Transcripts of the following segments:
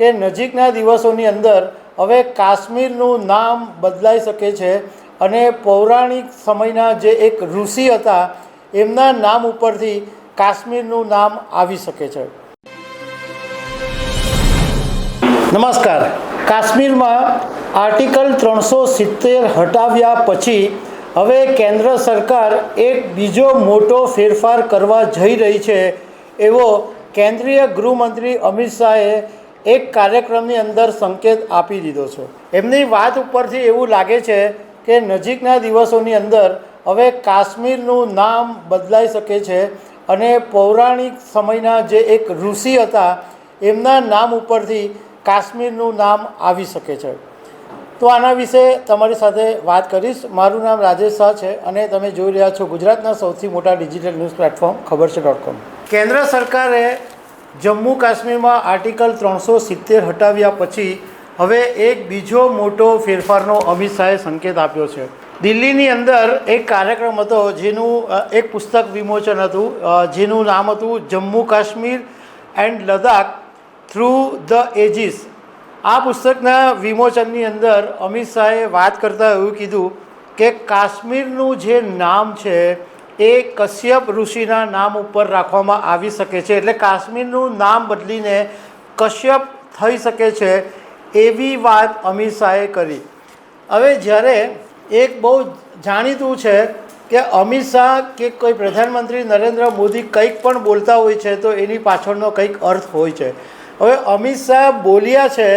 કે નજીકના દિવસોની અંદર હવે કાશ્મીરનું નામ બદલાઈ શકે છે અને પૌરાણિક સમયના જે એક ઋષિ હતા, એમના નામ ઉપરથી કાશ્મીરનું નામ આવી શકે છે. નમસ્કાર. કાશ્મીરમાં આર્ટિકલ ત્રણસો સિત્તેર હટાવ્યા પછી હવે કેન્દ્ર સરકાર એક બીજો મોટો ફેરફાર કરવા જઈ રહી છે એવો કેન્દ્રીય ગૃહમંત્રી અમિત શાહે એક કાર્યક્રમની અંદર સંકેત આપી દીધો છે. એમની વાત ઉપરથી એવું લાગે છે કે નજીકના દિવસોની અંદર હવે કાશ્મીરનું નામ બદલાઈ શકે છે અને પૌરાણિક સમયના જે એક ઋષિ હતા, એમના નામ ઉપરથી કાશ્મીરનું નામ આવી શકે છે. તો આના વિશે તમારી સાથે વાત કરીશ. મારું નામ રાજેશ શાહ છે અને તમે જોઈ રહ્યા છો ગુજરાતના સૌથી મોટા ડિજિટલ ન્યૂઝ પ્લેટફોર્મ, ખબર છે ડોટ કોમ કેન્દ્ર સરકારે જમ્મુ કાશ્મીરમાં આર્ટિકલ ત્રણસો સિત્તેર હટાવ્યા પછી હવે એક બીજો મોટો ફેરફારનો અમિત શાહે સંકેત આપ્યો છે. દિલ્હીની અંદર એક કાર્યક્રમ હતો જેનું એક પુસ્તક વિમોચન હતું જેનું નામ હતું Jammu Kashmir and Ladakh through the ages. આ પુસ્તકના વિમોચનની અંદર અમિત શાહે વાત કરતાં એવું કીધું કે કાશ્મીરનું જે નામ છે એ કશ્યપ ઋષિના નામ ઉપર રાખવામાં આવી શકે છે. એટલે કાશ્મીરનું નામ બદલીને કશ્યપ થઈ શકે છે એવી વાત અમિત શાહે કરી. હવે જ્યારે એક બહુ જાણીતું છે કે અમિત શાહ કે કોઈ પ્રધાનમંત્રી નરેન્દ્ર મોદી કંઈક પણ બોલતા હોય છે તો એની પાછળનો કંઈક અર્થ હોય છે. હવે અમિત શાહ બોલ્યા છે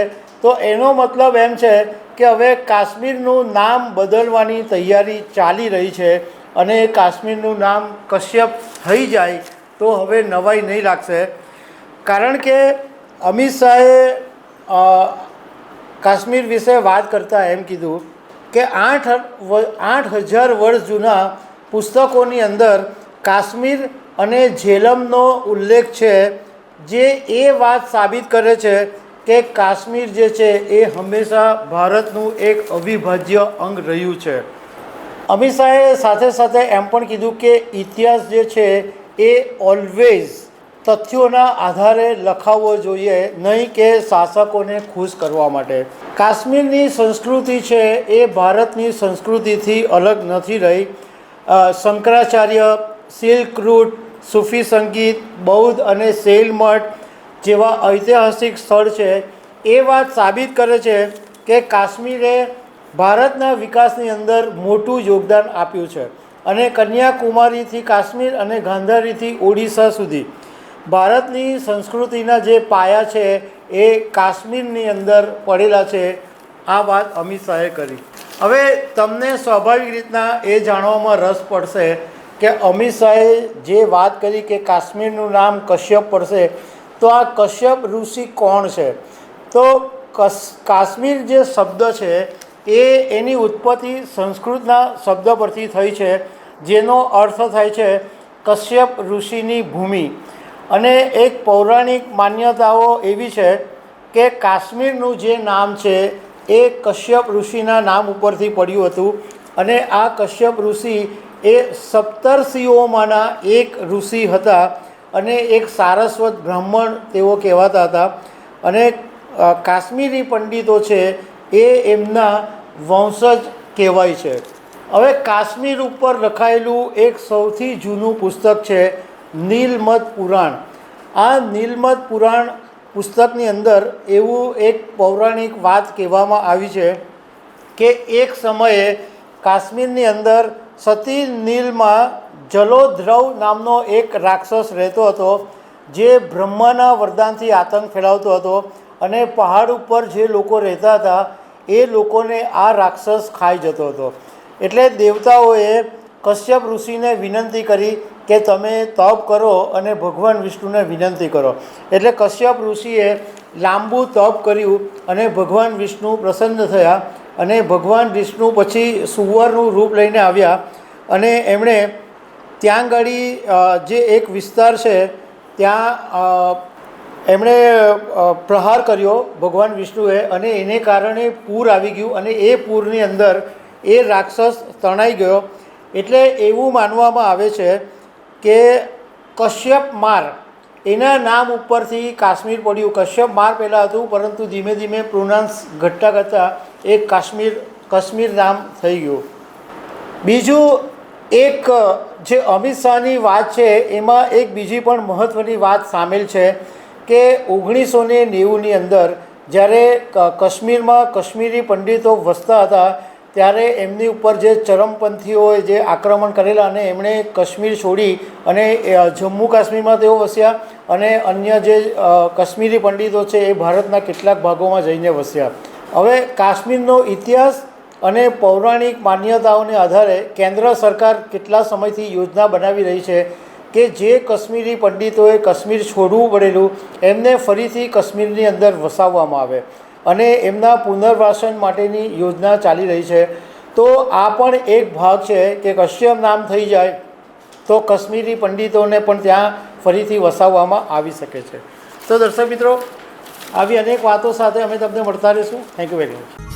તો એનો મતલબ એમ છે કે હવે કાશ્મીરનું નામ બદલવાની તૈયારી ચાલી રહી છે. અને કાશ્મીરનું નામ કશ્યપ થઈ જાય તો હવે નવાઈ નહીં લાગશે. કારણ કે અમિત શાહે કાશ્મીર વિશે વાત કરતાં એમ કીધું કે આઠ આઠ હજાર વર્ષ જૂના પુસ્તકોની અંદર કાશ્મીર અને ઝેલમનો ઉલ્લેખ છે, જે એ વાત સાબિત કરે છે કે કાશ્મીર જે છે એ હંમેશા ભારતનું એક અવિભાજ્ય અંગ રહ્યું છે. અમિત શાહે સાથે સાથે એમ પણ કીધું કે ઇતિહાસ જે છે એ ઓલવેઝ તથ્યોના આધારે લખાવવો જોઈએ, નહીં કે શાસકોને ખુશ કરવા માટે. કાશ્મીરની સંસ્કૃતિ છે એ ભારતની સંસ્કૃતિથી અલગ નથી રહી. શંકરાચાર્ય, સિલ્ક રૂટ, સૂફી સંગીત, બૌદ્ધ અને શૈલ મઠ જેવા ઐતિહાસિક સ્થળ છે. એ વાત સાબિત કરે છે કે કાશ્મીરે ભારતના વિકાસની અંદર મોટું યોગદાન આપ્યું છે અને કન્યાકુમારીથી કાશ્મીર અને ગાંધારીથી ઓડિશા સુધી. ભારતની સંસ્કૃતિના જે પાયા છે એ કાશ્મીરની અંદર પડેલા છે. આ વાત અમિત શાહે કરી. હવે તમને સ્વાભાવિક રીતના એ જાણવામાં રસ પડશે કે અમિત શાહે જે વાત કરી કે કાશ્મીરનું નામ કશ્યપ પડશે, તો આ કશ્યપ ઋષિ કોણ છે? તો કાશ્મીર જે શબ્દ છે એ એની ઉત્પત્તિ સંસ્કૃતના શબ્દ પરથી થઈ છે, જેનો અર્થ થાય છે કશ્યપ ઋષિની ભૂમિ. અને એક પૌરાણિક માન્યતાઓ એવી છે કે કાશ્મીરનું જે નામ છે, એ કશ્યપ ઋષિના નામ ઉપરથી પડ્યું હતું. અને આ કશ્યપ ઋષિ એ સપ્તર્ષિઓમાંના એક ઋષિ હતા અને એક સારસ્વત બ્રાહ્મણ તેઓ કહેવાતા હતા. અને કાશ્મીરી પંડિતો છે એ એમના વંશજ કહેવાય છે. હવે કાશ્મીર ઉપર લખાયેલું એક સૌથી જૂનું પુસ્તક છે નીલમત પુરાણ. આ નીલમત પુરાણ પુસ્તકની અંદર એવું એક પૌરાણિક વાત કહેવામાં આવી છે કે એક સમયે કાશ્મીરની અંદર સતી નીલમાં જલોધ્રવ નામનો એક રાક્ષસ રહેતો હતો, જે બ્રહ્માના વરદાનથી આતંક ફેલાવતો હતો અને પહાડ ઉપર જે લોકો રહેતા હતા એ લોકોને આ રાક્ષસ ખાઈ જતો હતો. એટલે દેવતાઓએ કશ્યપ ઋષિને વિનંતી કરી કે તમે તપ કરો અને ભગવાન વિષ્ણુને વિનંતી કરો. એટલે કશ્યપ ઋષિએ લાંબુ તપ કર્યું અને ભગવાન વિષ્ણુ પ્રસન્ન થયા અને ભગવાન વિષ્ણુ પછી સુવરનું રૂપ લઈને આવ્યા અને એમણે ત્યાં ગાડી જે એક વિસ્તાર છે, ત્યાં એમણે પ્રહાર કર્યો ભગવાન વિષ્ણુએ અને એને કારણે પૂર આવી ગયું અને એ પૂરની અંદર એ રાક્ષસ તણાઈ ગયો. એટલે એવું માનવામાં આવે છે કે કશ્યપ માર, એના નામ ઉપરથી કાશ્મીર પડ્યું. કશ્યપ માર પહેલાં હતું, પરંતુ ધીમે ધીમે પ્રોનાન્સ ઘટતા ઘટતા એક કાશ્મીર કાશ્મીર નામ થઈ ગયું. બીજું એક, જે અમિત શાહની વાત છે, એમાં એક બીજી પણ મહત્ત્વની વાત સામેલ છે. કે ઓગણીસો ને નેવુંની અંદર જ્યારે કાશ્મીરમાં કાશ્મીરી પંડિતો વસતા હતા, ત્યારે એમની ઉપર જે ચરમપંથીઓએ જે આક્રમણ કરેલા અને એમણે કાશ્મીર છોડી અને જમ્મુ કાશ્મીરમાં તેઓ વસ્યા અને અન્ય જે કાશ્મીરી પંડિતો છે એ ભારતના કેટલાક ભાગોમાં જઈને વસ્યા. હવે કાશ્મીરનો ઇતિહાસ અને પૌરાણિક માન્યતાઓને આધારે કેન્દ્ર સરકાર કેટલા સમયથી યોજના બનાવી રહી છે કે જે કાશ્મીરી પંડિતોએ કાશ્મીર છોડવું પડેલું, એમને ફરીથી કાશ્મીરની અંદર વસાવવામાં આવે અને એમના પુનર્વાસન માટેની યોજના ચાલી રહી છે. તો આ પણ એક ભાગ છે કે કશ્યપ નામ થઈ જાય તો કાશ્મીરી પંડિતોને પણ ત્યાં ફરીથી વસાવવામાં આવી શકે છે. તો દર્શક મિત્રો, આવી અનેક વાતો સાથે અમે તમને મળતા રહીશું. Thank you very much